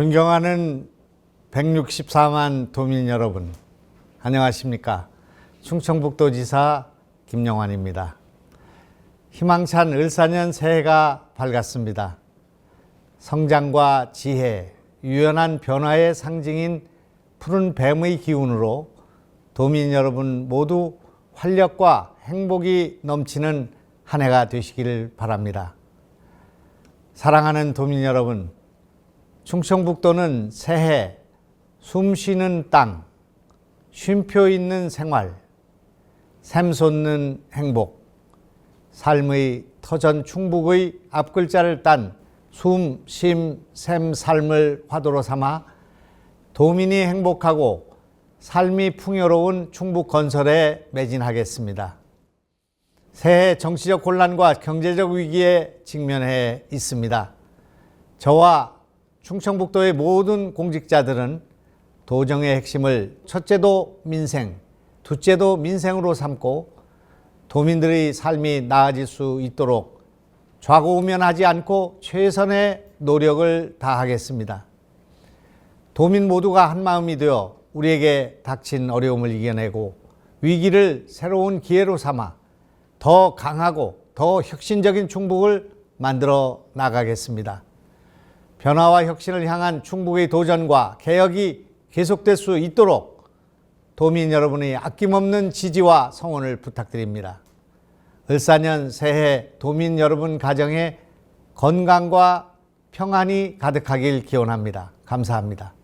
존경하는 164만 도민 여러분, 안녕하십니까? 충청북도지사 김영환입니다. 희망찬 을사년 새해가 밝았습니다. 성장과 지혜, 유연한 변화의 상징인 푸른 뱀의 기운으로 도민 여러분 모두 활력과 행복이 넘치는 한 해가 되시기를 바랍니다. 사랑하는 도민 여러분, 충청북도는 새해 숨 쉬는 땅, 쉼표 있는 생활, 샘솟는 행복, 삶의 터전 충북의 앞글자를 딴 숨, 쉼, 샘, 삶을 화두로 삼아 도민이 행복하고 삶이 풍요로운 충북 건설에 매진하겠습니다. 새해 정치적 혼란과 경제적 위기에 직면해 있습니다. 저와 충청북도의 모든 공직자들은 도정의 핵심을 첫째도 민생, 둘째도 민생으로 삼고 도민들의 삶이 나아질 수 있도록 좌고우면하지 않고 최선의 노력을 다하겠습니다. 도민 모두가 한 마음이 되어 우리에게 닥친 어려움을 이겨내고 위기를 새로운 기회로 삼아 더 강하고 더 혁신적인 충북을 만들어 나가겠습니다. 변화와 혁신을 향한 충북의 도전과 개혁이 계속될 수 있도록 도민 여러분의 아낌없는 지지와 성원을 부탁드립니다. 을사년 새해 도민 여러분 가정에 건강과 평안이 가득하길 기원합니다. 감사합니다.